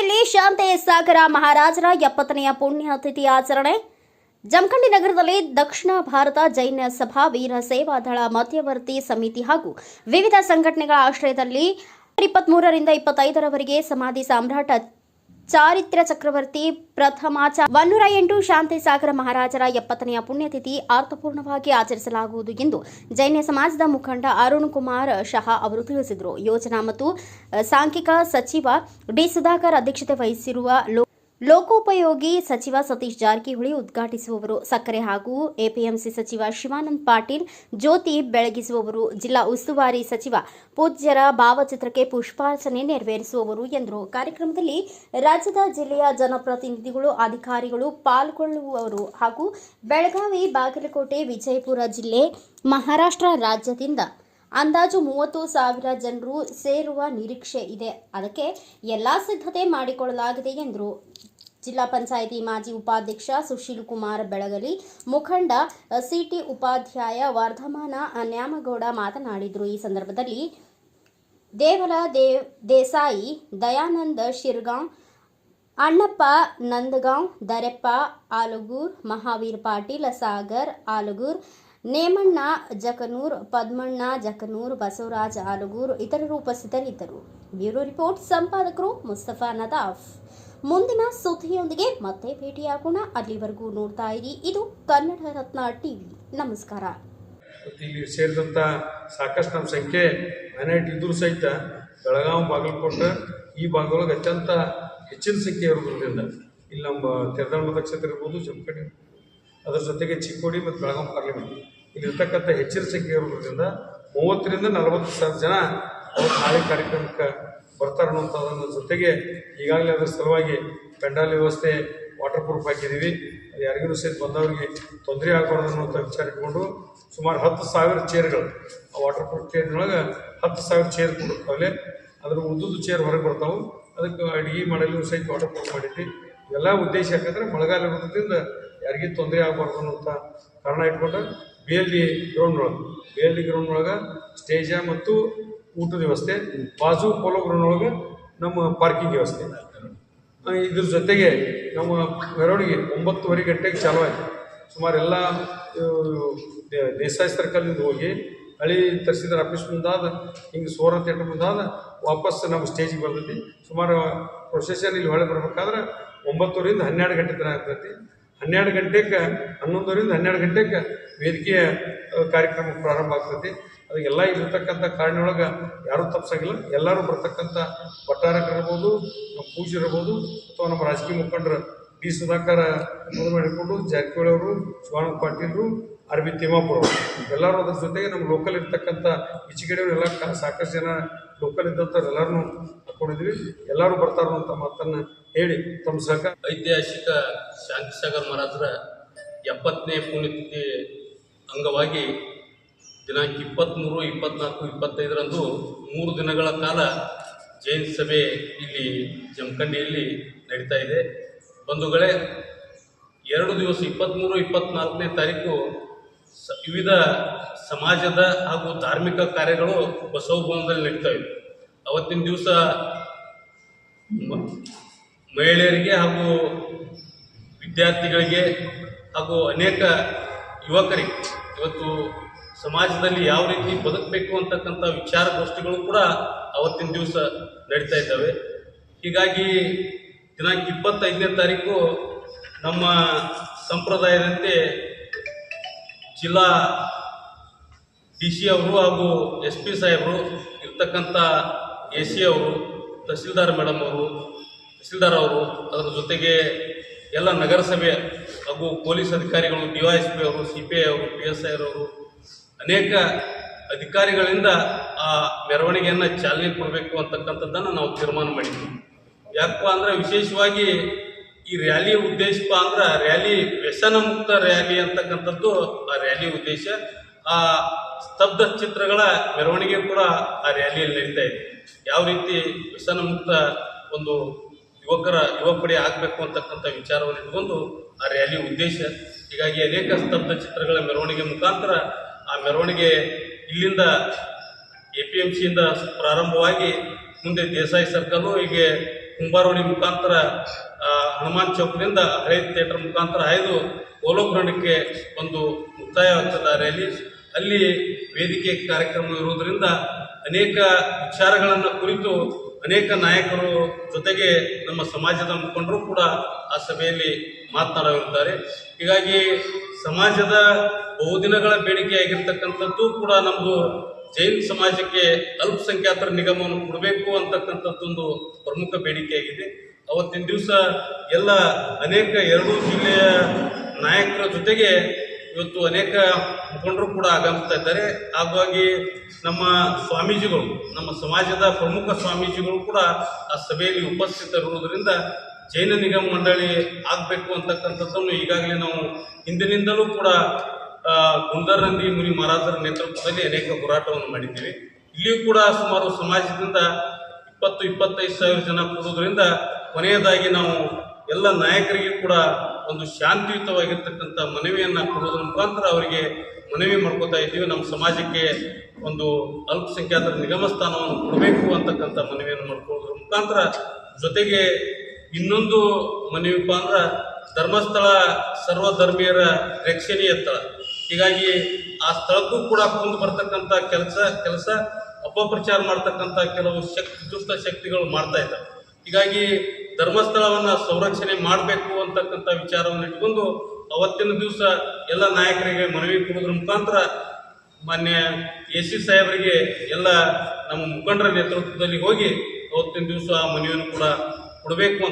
ಜಮಖಂಡಿಯಲ್ಲಿ ಶಾಂತ ಸಾಗರ ಮಹಾರಾಜರ ಎಪ್ಪತ್ತನೆಯ ಪುಣ್ಯತಿಥಿ ಆಚರಣೆ. ಜಮಖಂಡಿ ನಗರದಲ್ಲಿ ದಕ್ಷಿಣ ಭಾರತ ಜೈನ ಸಭಾ ವೀರ ಸೇವಾದಳ ಮಧ್ಯವರ್ತಿ ಸಮಿತಿ ಹಾಗೂ ವಿವಿಧ ಸಂಘಟನೆಗಳ ಆಶ್ರಯದಲ್ಲಿ ಇಪ್ಪತ್ಮೂರರಿಂದ ಇಪ್ಪತ್ತೈದರವರೆಗೆ ಸಮಾಧಿ ಸಾಮ್ರಾಟ ಚಾರಿತ್ರ್ಯ ಚಕ್ರವರ್ತಿ ಪ್ರಥಮಾಚ ಒನ್ನೂರ ಎಂಟು ಶಾಂತಿ ಸಾಗರ ಮಹಾರಾಜರ ಎಪ್ಪತ್ತನೆಯ ಪುಣ್ಯತಿಥಿ ಅರ್ಥಪೂರ್ಣವಾಗಿ ಆಚರಿಸಲಾಗುವುದು ಎಂದು ಜೈನ ಸಮಾಜದ ಮುಖಂಡ ಅರುಣ್ ಕುಮಾರ್ ಶಹಾ ಅವರು ತಿಳಿಸಿದರು. ಯೋಜನಾ ಮತ್ತು ಸಾಂಖ್ಯಿಕ ಸಚಿವ ಡಿ ಸುಧಾಕರ್ ಅಧ್ಯಕ್ಷತೆ ವಹಿಸಿರುವ ಲೋಕೋಪಯೋಗಿ ಸಚಿವ ಸತೀಶ್ ಜಾರಕಿಹೊಳಿ ಉದ್ಘಾಟಿಸುವವರು. ಸಕ್ಕರೆ ಹಾಗೂ ಎಪಿಎಂಸಿ ಸಚಿವ ಶಿವಾನಂದ್ ಪಾಟೀಲ್, ಜ್ಯೋತಿ ಬೆಳಗಿಸುವವರು. ಜಿಲ್ಲಾ ಉಸ್ತುವಾರಿ ಸಚಿವ ಪೂಜ್ಯರ ಭಾವಚಿತ್ರಕ್ಕೆ ಪುಷ್ಪಾರ್ಚನೆ ನೆರವೇರಿಸುವವರು ಎಂದರು. ಕಾರ್ಯಕ್ರಮದಲ್ಲಿ ರಾಜ್ಯದ ಜಿಲ್ಲೆಯ ಜನಪ್ರತಿನಿಧಿಗಳು, ಅಧಿಕಾರಿಗಳು ಪಾಲ್ಗೊಳ್ಳುವವರು ಹಾಗೂ ಬೆಳಗಾವಿ, ಬಾಗಲಕೋಟೆ, ವಿಜಯಪುರ ಜಿಲ್ಲೆ, ಮಹಾರಾಷ್ಟ್ರ ರಾಜ್ಯದಿಂದ ಅಂದಾಜು ಮೂವತ್ತು ಸಾವಿರ ಜನರು ಸೇರುವ ನಿರೀಕ್ಷೆ ಇದೆ. ಅದಕ್ಕೆ ಎಲ್ಲ ಸಿದ್ಧತೆ ಮಾಡಿಕೊಳ್ಳಲಾಗಿದೆ ಎಂದರು. ಜಿಲ್ಲಾ ಪಂಚಾಯಿತಿ ಮಾಜಿ ಉಪಾಧ್ಯಕ್ಷ ಸುಶೀಲ್ ಕುಮಾರ್ ಬೆಳಗಲಿ, ಮುಖಂಡ ಸಿಟಿ ಉಪಾಧ್ಯಾಯ ವರ್ಧಮಾನ ನ್ಯಾಮಗೌಡ ಮಾತನಾಡಿದರು. ಈ ಸಂದರ್ಭದಲ್ಲಿ ದೇವರ ದೇವ್ ದೇಸಾಯಿ ದಯಾನಂದ ಶಿರ್ಗಾಂವ್, ಅಣ್ಣಪ್ಪ ನಂದಗಾಂವ್, ದರೆಪ್ಪ, ಆಲಗೂರ್, ಮಹಾವೀರ್ ಪಾಟೀಲ್ ಸಾಗರ್, ಆಲಗೂರ್ ನೇಮಣ್ಣ, ಜಕನೂರ್, ಪದ್ಮಣ್ಣ, ಜಕನೂರ್, ಬಸವರಾಜ್ ಆಲಗೂರು ಇತರರು ಉಪಸ್ಥಿತರಿದ್ದರು. ಬ್ಯೂರೋ ರಿಪೋರ್ಟ್, ಸಂಪಾದಕರು ಮುಸ್ತಫಾ ನದಾಫ್. ಮುಂದಿನ ಸುದ್ದಿಯೊಂದಿಗೆ ಮತ್ತೆ ಭೇಟಿಯಾಗೋಣ. ಅಲ್ಲಿವರೆಗೂ ನೋಡ್ತಾ ಇರಿ. ಇದು ಕನ್ನಡ ರತ್ನ ಟಿವಿ. ನಮಸ್ಕಾರ. ಇಲ್ಲಿ ಸೇರಿದಂಥ ಸಾಕಷ್ಟು ನಮ್ಮ ಸಂಖ್ಯೆ ಮೈನಾರಿಟಿ ಇದ್ದರೂ ಸಹಿತ ಬೆಳಗಾವಿ ಬಾಗಲಕೋಟೆ, ಈ ಭಾಗದೊಳಗೆ ಅತ್ಯಂತ ಹೆಚ್ಚಿನ ಸಂಖ್ಯೆ ಇರೋದ್ರಿಂದ, ಇಲ್ಲಿ ನಮ್ಮ ತೆರದಾಳ ಮತಕ್ಷೇತ್ರ ಇರ್ಬೋದು ಜಮಖಂಡಿ ಅದರ ಜೊತೆಗೆ ಚಿಕ್ಕೋಡಿ ಮತ್ತು ಬೆಳಗಾವಿ ಪಾರ್ಲಿಮೆಂಟ್. ಇಲ್ಲಿರ್ತಕ್ಕಂಥ ಹೆಚ್ಚಿನ ಸಂಖ್ಯೆ ಇರೋದ್ರಿಂದ ಮೂವತ್ತರಿಂದ ನಲವತ್ತು ಸಾವಿರ ಜನ ಅವರು ನಾಳೆ ಕಾರ್ಯಕ್ರಮಕ್ಕೆ ಬರ್ತಾರೆ ಅನ್ನೋಂಥದ್ದನ್ನು ಜೊತೆಗೆ ಈಗಾಗಲೇ ಅದರ ಸಲುವಾಗಿ ಪೆಂಡಾಲ್ ವ್ಯವಸ್ಥೆ ವಾಟರ್ ಪ್ರೂಫ್ ಹಾಕಿದ್ದೀವಿ. ಯಾರಿಗೂ ಸಹಿತ ಬಂದವರಿಗೆ ತೊಂದರೆ ಆಗಬಾರ್ದು ಅನ್ನುವಂಥ ವಿಚಾರ ಇಟ್ಕೊಂಡು ಸುಮಾರು ಹತ್ತು ಸಾವಿರ ಚೇರ್ಗಳು ಆ ವಾಟರ್ ಪ್ರೂಫ್ ಚೇರ್ನೊಳಗೆ ಹತ್ತು ಸಾವಿರ ಚೇರ್ ಕೊಡಿರ್ತಾವಲೆ ಅದ್ರ ಉದ್ದುದ್ದು ಚೇರ್ ಹೊರಗೆ ಬರ್ತಾವೆ. ಅದಕ್ಕೆ ಅಡುಗೆ ಮಾಡಲು ಸಹಿತ ವಾಟರ್ ಪ್ರೂಫ್ ಮಾಡಿದ್ವಿ ಎಲ್ಲ ಉದ್ದೇಶ ಯಾಕಂದರೆ ಮಳೆಗಾಲ ಇರೋದ್ರಿಂದ ಯಾರಿಗೂ ತೊಂದರೆ ಆಗಬಾರ್ದು ಅನ್ನೋಂಥ ಕಾರಣ ಇಟ್ಕೊಂಡು ಬಿ ಎಲ್ ಡಿ ಗ್ರೌಂಡ್ ಒಳಗೆ ಬಿ ಎಲ್ ಡಿ ಗ್ರೌಂಡ್ ಒಳಗೆ ಸ್ಟೇಜ ಮತ್ತು ಊಟದ ವ್ಯವಸ್ಥೆ, ಬಾಜು ಪೋಲೋ ಗ್ರೌಂಡ್ ಒಳಗೆ ನಮ್ಮ ಪಾರ್ಕಿಂಗ್ ವ್ಯವಸ್ಥೆ. ಇದ್ರ ಜೊತೆಗೆ ನಮ್ಮ ಮೆರವಣಿಗೆ ಒಂಬತ್ತುವರೆ ಗಂಟೆಗೆ ಚಾಲು ಆಯಿತು. ಸುಮಾರು ಎಲ್ಲ ದೇಸಾಯಿ ಸರ್ಕಲ್ನಿಂದ ಹೋಗಿ ಹಳಿ ತರಿಸಿದ ಆಫೀಸ್ ಮುಂದಾದ, ಹಿಂಗೆ ಸೋರ ಥಿಯೇಟರ್ ಮುಂದಾದ ವಾಪಸ್ ನಮ್ಮ ಸ್ಟೇಜಿಗೆ ಬರ್ತೈತಿ. ಸುಮಾರು ಪ್ರೊಸೆಷನ್ ಇಲ್ಲಿ ಹೊಳೆ ಬರ್ಬೇಕಾದ್ರೆ ಒಂಬತ್ತುವರಿಂದ ಹನ್ನೆರಡು ಗಂಟೆ ತನಕ ಆಗ್ತೈತಿ. ಹನ್ನೆರಡು ಗಂಟೆಗೆ ಹನ್ನೊಂದರಿಂದ ಹನ್ನೆರಡು ಗಂಟೆಗೆ ವೇದಿಕೆಯ ಕಾರ್ಯಕ್ರಮ ಪ್ರಾರಂಭ ಆಗ್ತೈತಿ. ಅದಕ್ಕೆಲ್ಲ ಇಲ್ಲಿರ್ತಕ್ಕಂಥ ಕಾರಣೊಳಗೆ ಯಾರೂ ತಪ್ಪಿಸಂಗಿಲ್ಲ ಎಲ್ಲರೂ ಬರ್ತಕ್ಕಂಥ ಇರ್ಬೋದು ನಮ್ಮ ಇರ್ಬೋದು, ಅಥವಾ ನಮ್ಮ ರಾಜಕೀಯ ಮುಖಂಡರು ಬಿ. ಸುಧಾಕರ್ ಮೊದಲು ಮಾಡಿಕೊಂಡು, ಜಾರಕಿಹೊಳಿ ಅವರು, ಶಿವಾನಂದ ಪಾಟೀಲ್ರು ಆರ್ ಬಿ ತಿಮ್ಮಾಪುರ ಎಲ್ಲರೂ ಅದ್ರ ಜೊತೆಗೆ ನಮ್ಮ ಲೋಕಲ್ ಇರ್ತಕ್ಕಂಥ ಈಚೆಗಡೆಯವರು ಎಲ್ಲ ಕ- ಸಾಕಷ್ಟು ಜನ ಲೋಕಲ್ ಇದ್ದಂಥವ್ರು ಎಲ್ಲರನ್ನೂ ಹಾಕೊಂಡಿದ್ವಿ ಎಲ್ಲರೂ ಬರ್ತಾರೋ ಅಂತ ಮಾತನ್ನು ಹೇಳಿ ತಮ್ಮ ಸಹಕಾರ. ಐತಿಹಾಸಿಕ ಶಾಂತಿಸಾಗರ್ ಮಹಾರಾಜರ ಎಪ್ಪತ್ತನೇ ಪುಣ್ಯತಿಥಿ ಅಂಗವಾಗಿ ದಿನಾಂಕ ಇಪ್ಪತ್ತ್ಮೂರು ಇಪ್ಪತ್ನಾಲ್ಕು, ಇಪ್ಪತ್ತೈದರಂದು ಮೂರು ದಿನಗಳ ಕಾಲ ಜೈನ್ ಸಭೆ ಇಲ್ಲಿ ಜಮಖಂಡಿಯಲ್ಲಿ ನಡೀತಾ ಇದೆ. ಬಂಧುಗಳೇ, ಎರಡು ದಿವಸ ಇಪ್ಪತ್ತ್ಮೂರು ಇಪ್ಪತ್ತ್ನಾಲ್ಕನೇ ತಾರೀಕು ವಿವಿಧ ಸಮಾಜದ ಹಾಗೂ ಧಾರ್ಮಿಕ ಕಾರ್ಯಗಳು ಬಸವಭವನದಲ್ಲಿ ನಡೀತವೆ. ಅವತ್ತಿನ ದಿವಸ ಮಹಿಳೆಯರಿಗೆ ಹಾಗೂ ವಿದ್ಯಾರ್ಥಿಗಳಿಗೆ ಹಾಗೂ ಅನೇಕ ಯುವಕರಿಗೆ ಇವತ್ತು ಸಮಾಜದಲ್ಲಿ ಯಾವ ರೀತಿ ಬದುಕಬೇಕು ಅಂತಕ್ಕಂಥ ವಿಚಾರಗೋಷ್ಠಿಗಳು ಕೂಡ ಅವತ್ತಿನ ದಿವಸ ನಡೀತಾ ಇದ್ದಾವೆ. ಹೀಗಾಗಿ ದಿನಾಂಕ ಇಪ್ಪತ್ತೈದನೇ ತಾರೀಕು ನಮ್ಮ ಸಂಪ್ರದಾಯದಂತೆ ಜಿಲ್ಲಾ ಡಿ ಸಿ ಅವರು ಹಾಗೂ ಎಸ್ ಪಿ ಸಾಹೇಬರು ಇರ್ತಕ್ಕಂಥ ಎ ಸಿ ಅವರು, ತಹಸೀಲ್ದಾರ್ ಮೇಡಮ್ ಅವರು, ತಹಸೀಲ್ದಾರ್ ಅವರು, ಅದರ ಜೊತೆಗೆ ಎಲ್ಲ ನಗರಸಭೆ ಹಾಗೂ ಪೊಲೀಸ್ ಅಧಿಕಾರಿಗಳು, ಡಿ ವೈ ಎಸ್ ಪಿ ಅವರು, ಸಿ ಪಿ ಐ ಅವರು, ಪಿ ಎಸ್ ಐ ಅವರು ಅನೇಕ ಅಧಿಕಾರಿಗಳಿಂದ ಆ ಮೆರವಣಿಗೆಯನ್ನು ಚಾಲನೆ ಕೊಡಬೇಕು ಅಂತಕ್ಕಂಥದ್ದನ್ನು ನಾವು ತೀರ್ಮಾನ ಮಾಡಿದ್ವಿ. ಯಾಕಪ್ಪ ಅಂದ್ರೆ ವಿಶೇಷವಾಗಿ ಈ ರ್ಯಾಲಿ ಉದ್ದೇಶಪ್ಪ ಅಂದ್ರೆ ರ್ಯಾಲಿ ವ್ಯಸನ ಮುಕ್ತ ರ್ಯಾಲಿ ಅಂತಕ್ಕಂಥದ್ದು ಆ ರ್ಯಾಲಿ ಉದ್ದೇಶ. ಆ ಸ್ತಬ್ಧ ಚಿತ್ರಗಳ ಮೆರವಣಿಗೆ ಕೂಡ ಆ ರ್ಯಾಲಿಯಲ್ಲಿ ನಡೀತಾ ಇದೆ. ಯಾವ ರೀತಿ ವ್ಯಸನ ಮುಕ್ತ ಒಂದು ಯುವಕರ ಯುವ ಪಡೆ ಆಗಬೇಕು ಅಂತಕ್ಕಂಥ ವಿಚಾರವನ್ನು ಇಟ್ಕೊಂಡು ಆ ರ್ಯಾಲಿ ಉದ್ದೇಶ. ಹೀಗಾಗಿ ಅನೇಕ ಸ್ತಬ್ಧ ಚಿತ್ರಗಳ ಮೆರವಣಿಗೆ ಮುಖಾಂತರ ಆ ಮೆರವಣಿಗೆ ಇಲ್ಲಿಂದ ಎ ಪಿ ಎಂ ಸಿಯಿಂದ ಪ್ರಾರಂಭವಾಗಿ ಮುಂದೆ ದೇಸಾಯಿ ಸರ್ಕಲ್ಲು, ಹೀಗೆ ಕುಂಬಾರೋಡಿ ಮುಖಾಂತರ ಹನುಮಾನ್ ಚೌಕ್ನಿಂದ ಹಳೆ ಥಿಯೇಟರ್ ಮುಖಾಂತರ ಹಾಯ್ದು ಪೋಲೋ ಗ್ರೌಂಡಕ್ಕೆ ಒಂದು ಮುಕ್ತಾಯವಾಗ್ತದೆ ರ್ಯಾಲಿ. ಅಲ್ಲಿ ವೇದಿಕೆ ಕಾರ್ಯಕ್ರಮ ಇರುವುದರಿಂದ ಅನೇಕ ವಿಚಾರಗಳನ್ನು ಕುರಿತು ಅನೇಕ ನಾಯಕರು ಜೊತೆಗೆ ನಮ್ಮ ಸಮಾಜದ ಮುಖಂಡರು ಕೂಡ ಆ ಸಭೆಯಲ್ಲಿ ಮಾತನಾಡಲಿದ್ದಾರೆ. ಹೀಗಾಗಿ ಸಮಾಜದ ಬಹುದಿನಗಳ ಬೇಡಿಕೆಯಾಗಿರ್ತಕ್ಕಂಥದ್ದು ಕೂಡ ನಮ್ಮದು ಜೈನ್ ಸಮಾಜಕ್ಕೆ ಅಲ್ಪಸಂಖ್ಯಾತರ ನಿಗಮವನ್ನು ಕೊಡಬೇಕು ಅಂತಕ್ಕಂಥದ್ದೊಂದು ಪ್ರಮುಖ ಬೇಡಿಕೆಯಾಗಿದೆ ಅವತ್ತಿನ ದಿವಸ ಎಲ್ಲ ಅನೇಕ ಎರಡೂ ಜಿಲ್ಲೆಯ ನಾಯಕರ ಜೊತೆಗೆ ಇವತ್ತು ಅನೇಕ ಮುಖಂಡರು ಕೂಡ ಆಗಮಿಸ್ತಾ ಇದ್ದಾರೆ. ಹಾಗಾಗಿ ನಮ್ಮ ಸ್ವಾಮೀಜಿಗಳು ನಮ್ಮ ಸಮಾಜದ ಪ್ರಮುಖ ಸ್ವಾಮೀಜಿಗಳು ಕೂಡ ಆ ಸಭೆಯಲ್ಲಿ ಉಪಸ್ಥಿತರಿರುವುದರಿಂದ ಜೈನ ನಿಗಮ ಮಂಡಳಿ ಆಗಬೇಕು ಅಂತಕ್ಕಂಥದ್ದನ್ನು ಈಗಾಗಲೇ ನಾವು ಹಿಂದಿನಿಂದಲೂ ಕೂಡ ಆ, ಗುಂಡರಂದಿ ಮುನಿ ಮಹಾರಾಜರ ನೇತೃತ್ವದಲ್ಲಿ ಅನೇಕ ಹೋರಾಟವನ್ನು ಮಾಡಿದ್ದೀವಿ. ಇಲ್ಲಿಯೂ ಕೂಡ ಸುಮಾರು ಸಮಾಜದಿಂದ ಇಪ್ಪತ್ತು ಇಪ್ಪತ್ತೈದು ಸಾವಿರ ಜನ ಕೂಡುವುದರಿಂದ ಕೊನೆಯದಾಗಿ ನಾವು ಎಲ್ಲ ನಾಯಕರಿಗೆ ಕೂಡ ಒಂದು ಶಾಂತಿಯುತವಾಗಿರ್ತಕ್ಕಂಥ ಮನವಿಯನ್ನು ಕೊಡೋದ್ರ ಮುಖಾಂತರ ಅವರಿಗೆ ಮನವಿ ಮಾಡ್ಕೋತಾ ಇದ್ದೀವಿ. ನಮ್ಮ ಸಮಾಜಕ್ಕೆ ಒಂದು ಅಲ್ಪಸಂಖ್ಯಾತರ ನಿಗಮ ಸ್ಥಾನವನ್ನು ಕೊಡಬೇಕು ಅಂತಕ್ಕಂಥ ಮನವಿಯನ್ನು ಮಾಡ್ಕೊಳ್ಳೋದ್ರ ಮುಖಾಂತರ ಜೊತೆಗೆ ಇನ್ನೊಂದು ಮನವಿಪ್ಪ ಅಂದ್ರೆ ಧರ್ಮಸ್ಥಳ ಸರ್ವಧರ್ಮೀಯರ ರಕ್ಷಣೀಯ ಸ್ಥಳ. ಹೀಗಾಗಿ ಆ ಸ್ಥಳಕ್ಕೂ ಕೂಡ ಕುಂದು ಬರ್ತಕ್ಕಂಥ ಕೆಲಸ ಕೆಲಸ ಅಪಪ್ರಚಾರ ಮಾಡ್ತಕ್ಕಂಥ ಕೆಲವು ಶಕ್ತಿ ದುಷ್ಟ ಶಕ್ತಿಗಳು ಮಾಡ್ತಾ ಇದ್ದಾವೆ ಹೀಗಾಗಿ ಧರ್ಮಸ್ಥಳವನ್ನ ಸಂರಕ್ಷಣೆ ಮಾಡಬೇಕು ಅಂತಕ್ಕಂಥ ವಿಚಾರವನ್ನು ಇಟ್ಕೊಂಡು ಅವತ್ತಿನ ದಿವಸ ಎಲ್ಲ ನಾಯಕರಿಗೆ ಮನವಿ ಕೊಡೋದ್ರ ಮುಖಾಂತರ ಮಾನ್ಯ ಎ ಸಿ ಸಾಹೇಬರಿಗೆ ಎಲ್ಲ ನಮ್ಮ ಮುಖಂಡರ ನೇತೃತ್ವದಲ್ಲಿ ಹೋಗಿ ಅವತ್ತಿನ ದಿವಸ ಆ ಮನವಿಯನ್ನು ಕೂಡ ಕೊಡಬೇಕು ಅಂತ